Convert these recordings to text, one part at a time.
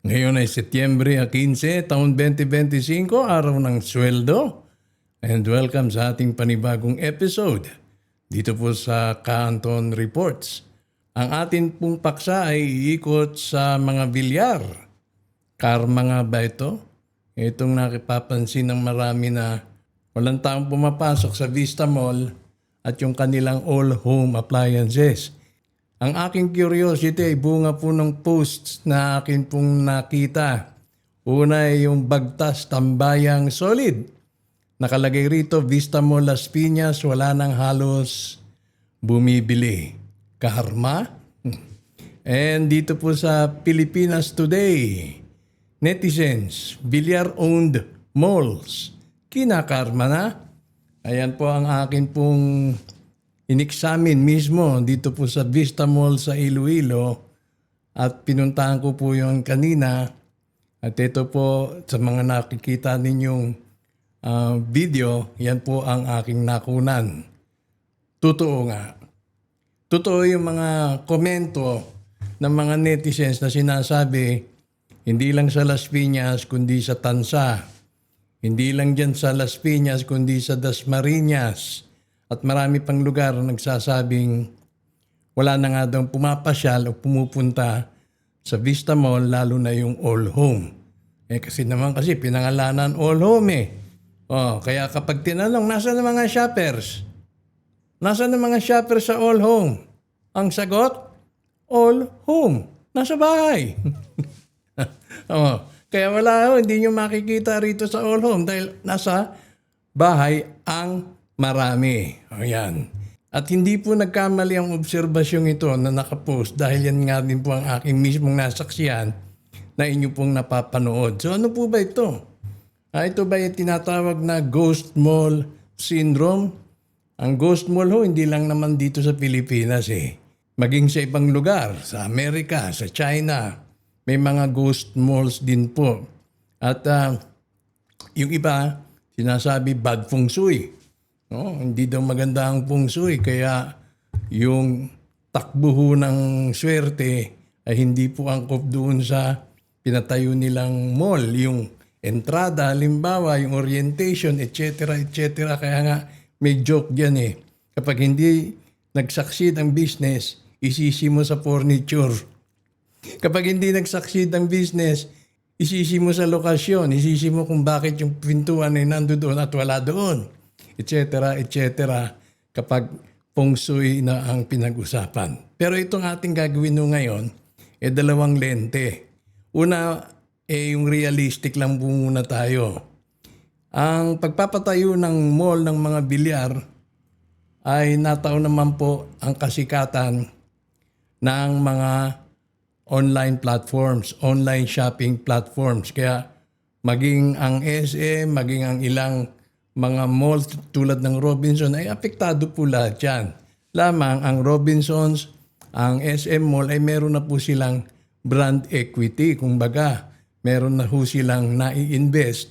Ngayon ay Setyembre 15, taon 2025, araw ng sweldo. And welcome sa ating panibagong episode dito po sa Canton Reports. Ang atin pong paksa ay iikot sa mga bilyar. Karma nga ba ito? Itong nakipapansin ng marami na walang taong pumapasok sa Vista Mall at yung kanilang all home appliances. Ang aking curiosity ay bunga po ng posts na akin pong nakita. Una ay yung Bagtas Tambayang Solid. Nakalagay rito, Vista Mall Las Piñas, wala nang halos bumibili. Karma? And dito po sa Pilipinas Today, netizens, bilyar-owned malls, kinakarma na. Ayan po ang akin pong inexamine mismo dito po sa Vista Mall sa Iloilo at pinuntahan ko po yung kanina at ito po sa mga nakikita ninyong ah, video, yan po ang aking nakunan. Totoo nga. Totoo yung mga komento ng mga netizens na sinasabi hindi lang sa Las Piñas kundi sa Tansa. Hindi lang dyan sa Las Piñas kundi sa Dasmariñas. At marami pang lugar na nagsasabing wala na nga daw pumapasyal o pumupunta sa Vista Mall lalo na yung all home. Eh kasi naman kasi pinangalanan all home eh. Oh, kaya kapag tinanong, nasa na mga shoppers? Nasa na mga shoppers sa all home? Ang sagot, all home. Nasa bahay. oh, kaya wala ho, hindi nyo makikita rito sa all home dahil nasa bahay ang marami. O. At hindi po nagkamali ang obserbasyong ito na nakapost dahil yan nga din po ang aking mismong nasaksiyan na inyo pong napapanood. So ano po ba ito? Ah, ito ba yung tinatawag na ghost mall syndrome? Ang ghost mall ho, hindi lang naman dito sa Pilipinas eh. Maging sa ibang lugar, sa Amerika, sa China, may mga ghost malls din po. At ah, yung iba, sinasabi bad feng shui. No, hindi daw maganda ang feng shui, kaya yung takbo ng swerte ay hindi po angkop doon sa pinatayo nilang mall, yung entrada, halimbawa, yung orientation, etc., etc. Kaya nga, may joke dyan eh. Kapag hindi nag-succeed ang business, isisi mo sa furniture. Kapag hindi nag-succeed ang business, isisi mo sa lokasyon, isisi mo kung bakit yung pintuan ay nando doon at wala doon, etc., etc. kapag feng na ang pinag-usapan. Pero itong ating gagawin no ngayon, eh dalawang lente. Una, eh yung realistic lang po muna tayo. Ang pagpapatayo ng mall ng mga bilyar ay nataon naman po ang kasikatan ng mga online platforms, online shopping platforms. Kaya maging ang SM, maging ang ilang mga malls tulad ng Robinson ay apektado po lahat yan. Lamang ang Robinsons, ang SM Mall ay meron na po silang brand equity. Kung baga, meron na ho silang nai-invest.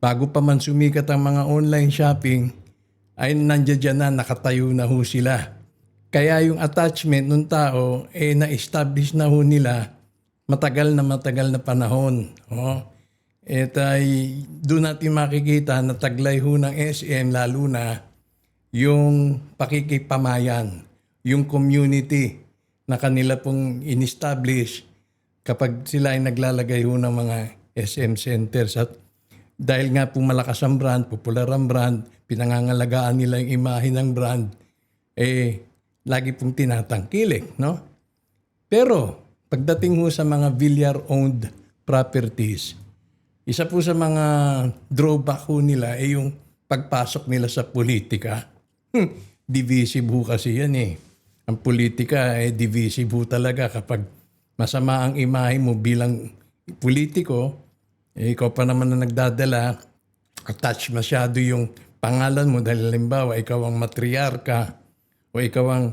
Bago pa man sumikat ang mga online shopping, ay nandiyan na, nakatayo na ho sila. Kaya yung attachment ng tao, eh na-establish na ho nila matagal na matagal na panahon. Oh. Et ay doon natin makikita na taglay ho ng SM lalo na yung pakikipamayan, yung community na kanila pong in-establish kapag sila ay naglalagay ho ng mga SM centers. At dahil nga po malakas ang brand, popular ang brand, pinangangalagaan nila yung imahe ng brand, eh, lagi pong tinatangkilik, no? Pero, pagdating ho sa mga Villar-owned properties, isa po sa mga drawback ho nila ay yung pagpasok nila sa politika. Hmm, divisive ho kasi yan eh. Ang politika ay divisive ho talaga kapag masama ang imahe mo bilang politiko, eh, ikaw pa naman na nagdadala, attach masyado yung pangalan mo dahil halimbawa ikaw ang matriarka o ikaw ang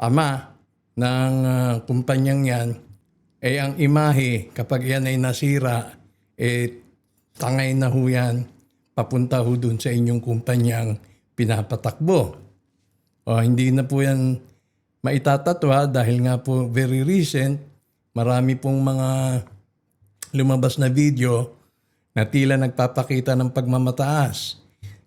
ama ng ah, kumpanyang yan, eh ang imahe kapag yan ay nasira, eh tangay na ho yan, papunta ho dun sa inyong kumpanyang pinapatakbo. O hindi na po yan maitatatwa dahil nga po very recent, marami pong mga lumabas na video na tila nagpapakita ng pagmamataas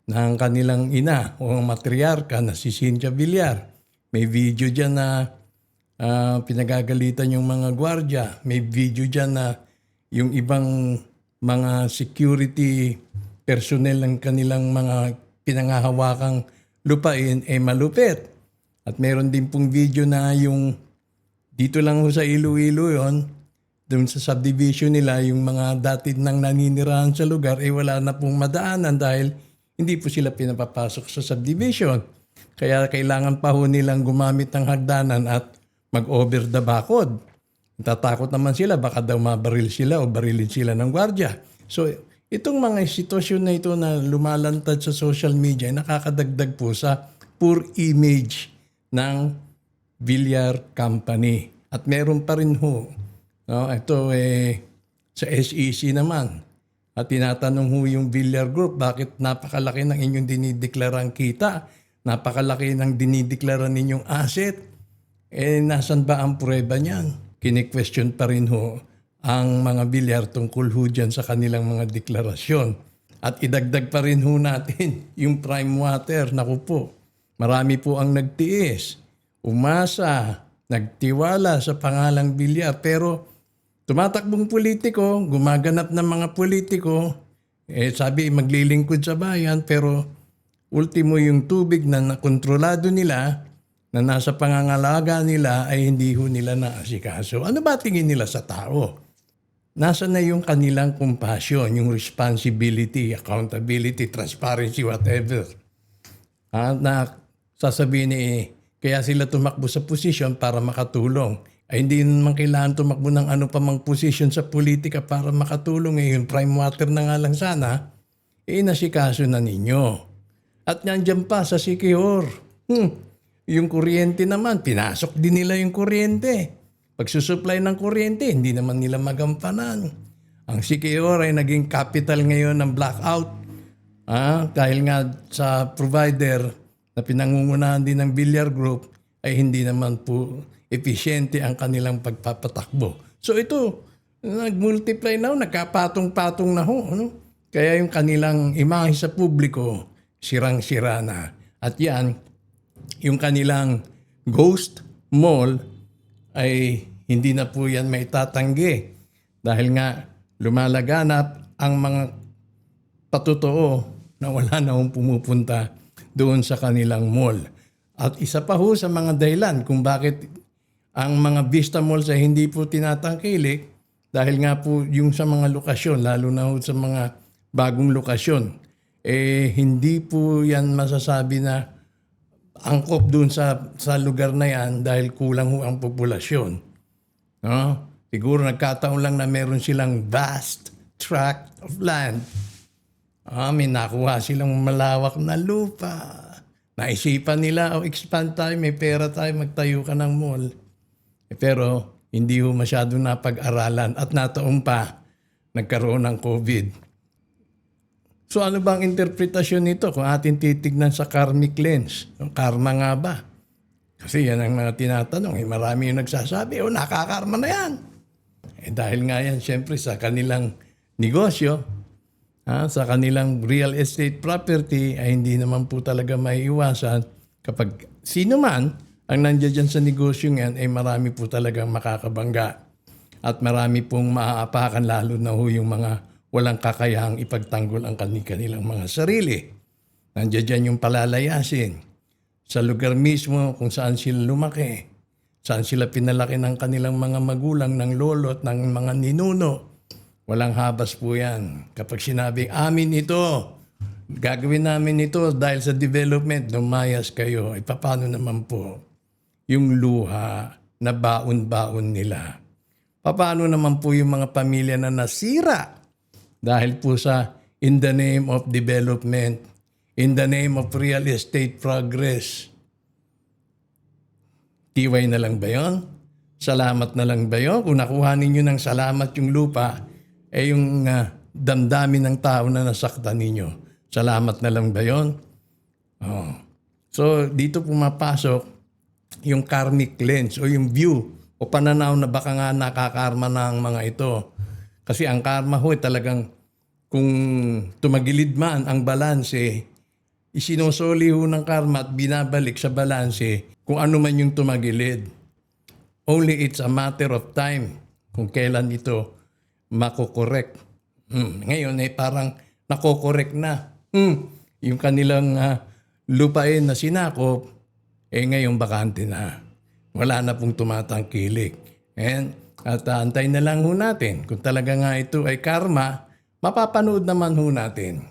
ng kanilang ina o matriarka na si Cynthia Villar. May video dyan na ah, pinagagalitan yung mga gwardya. May video dyan na yung ibang mga security personnel ng kanilang mga pinangahawakang lupain ay malupit. At meron din pong video na yung dito lang ho sa Iloilo yon doon sa subdivision nila, yung mga dati nang naninirahan sa lugar, eh wala na pong madaanan dahil hindi po sila pinapapasok sa subdivision. Kaya kailangan pa ho nilang gumamit ng hagdanan at mag-over the bakod. Tatakot naman sila, baka daw mabaril sila o barilin sila ng gwardya. So, itong mga sitwasyon na ito na lumalantad sa social media, ay nakakadagdag po sa poor image ng Villar Company. At meron pa rin ho, no, ito eh, sa SEC naman, at tinatanong ho yung Villar Group, bakit napakalaki ng inyong dinideklarang kita? Napakalaki ng dinideklara ninyong asset? Eh, nasan ba ang prueba niyan? Kini-question pa rin ho ang mga bilyar tungkol ho dyan sa kanilang mga deklarasyon. At idagdag pa rin ho natin yung prime water. Naku po, marami po ang nagtiis, umasa, nagtiwala sa pangalang bilyar. Pero tumatakbong politiko, gumaganap ng mga politiko, eh sabi maglilingkod sa bayan, pero ultimo yung tubig na nakontrolado nila, na nasa pangangalaga nila ay hindi ho nila naasikaso. Ano ba tingin nila sa tao? Nasa na yung kanilang compassion, yung responsibility, accountability, transparency, whatever. Ah, na sasabihin eh, kaya sila tumakbo sa posisyon para makatulong. Ay hindi naman kailangan tumakbo ng ano pa mang posisyon sa politika para makatulong. Eh, yung prime water na nga lang sana, eh nasikaso na ninyo. At nandyan pa sa Sikihor. Hmm, yung kuryente naman, pinasok din nila yung kuryente. Pagsusupply ng kuryente, hindi naman nila magampanan. Ang Sikihor ay naging capital ngayon ng blackout. Ah, dahil nga sa provider na pinangungunahan din ng Villar Group ay hindi naman po efficiente ang kanilang pagpapatakbo. So ito, nag-multiply na, nagkapatong-patong na ho. Ano? Kaya yung kanilang imahe sa publiko, sirang-sira na. At yan, yung kanilang ghost mall ay hindi na po yan may tatanggi. Dahil nga lumalaganap ang mga patotoo na wala na hong pumupunta doon sa kanilang mall. At isa pa ho sa mga dahilan kung bakit ang mga Vista Malls ay hindi po tinatangkilik dahil nga po yung sa mga lokasyon, lalo na ho sa mga bagong lokasyon, eh hindi po yan masasabi na angkop doon sa sa lugar na yan dahil kulang ho ang populasyon. No? Siguro nagkataon lang na meron silang vast tract of land. Ah, may nakuha silang malawak na lupa. Naisipan nila, oh, expand tayo, may pera tayo, magtayo ka ng mall. Eh, pero hindi ho masyado napag-aralan at nataon pa nagkaroon ng COVID. So ano ba ang interpretasyon nito kung atin titignan sa karmic lens? Yung karma nga ba? Kasi yan ang mga tinatanong. Eh, marami yung nagsasabi, oh nakakarma na yan. Eh dahil nga yan syempre sa kanilang negosyo, ha, sa kanilang real estate property ay hindi naman po talaga maiiwasan kapag sino man ang nandiyan sa negosyo yan ay marami po talagang makakabangga at marami pong maaapakan lalo na ho yung mga walang kakayahang ipagtanggol ang kanilang mga sarili. Nandiyan yung palalayasin sa lugar mismo kung saan sila lumaki, saan sila pinalaki ng kanilang mga magulang, ng lolo at ng mga ninuno. Walang habas po yan. Kapag sinabing, amin ito, gagawin namin ito dahil sa development, lumayas kayo. E paano naman po yung luha na baon-baon nila? Paano naman po yung mga pamilya na nasira dahil po sa in the name of development, in the name of real estate progress? Tiway na lang ba yun? Salamat na lang ba yun? Kung nakuha ninyo ng salamat yung lupa, eh yung ah, damdamin ng tao na nasaktan ninyo. Salamat na lang ba yun? Oh. So, dito pumapasok yung karmic lens o yung view o pananaw na baka nga nakakarma na ang mga ito. Kasi ang karma ho, eh, talagang kung tumagilid man ang balanse, isinosoli ho ng karma at binabalik sa balanse kung ano man yung tumagilid. Only it's a matter of time kung kailan ito makokorek. Hmm, Ngayon ay parang nakokorek na. Hmm, Yung kanilang ah, lupain na sinakop, eh ngayon bakante na. Wala na pong tumatangkilik. And, at ah, antayin na lang ho natin. Kung talaga nga ito ay karma, mapapanood naman ho natin.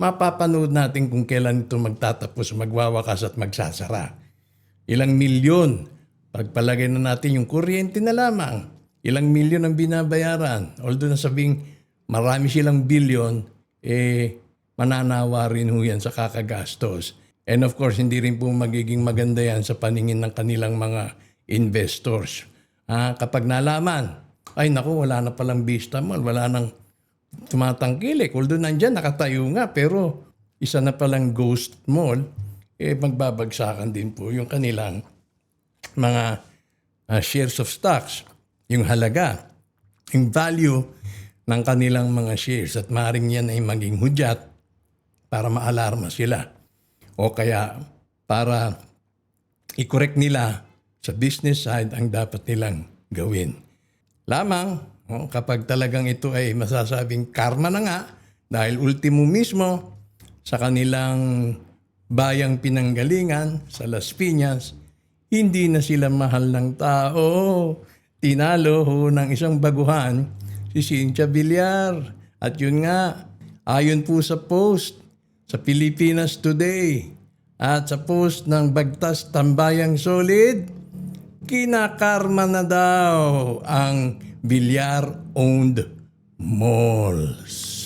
Mapapanood natin kung kailan ito magtatapos, magwawakas at magsasara. Ilang milyon. Pagpalagay na natin yung kuryente na lamang. Ilang milyon ang binabayaran. Although nasabing marami silang bilyon, eh mananawa rin ho yan sa kakagastos. And of course, hindi rin po magiging maganda yan sa paningin ng kanilang mga investors. Ah, kapag nalaman, ay naku, wala na palang vista mall, wala nang tumatangkilik. Although nandyan, nakatayo nga, pero isa na palang ghost mall, eh magbabagsakan din po yung kanilang mga ah, shares of stocks, yung halaga, yung value ng kanilang mga shares at maaaring yan ay maging hudyat para maalarma sila. O kaya para i-correct nila sa business side ang dapat nilang gawin. Lamang oh, kapag talagang ito ay masasabing karma na nga dahil ultimo mismo sa kanilang bayang pinanggalingan sa Las Piñas, hindi na sila mahal ng tao. Tinalo ho ng isang baguhan si Cynthia Villar. At yun nga, ayon po sa post sa Pilipinas Today at sa post ng Bagtas Tambayang Solid, kinakarma na daw ang Villar-owned malls.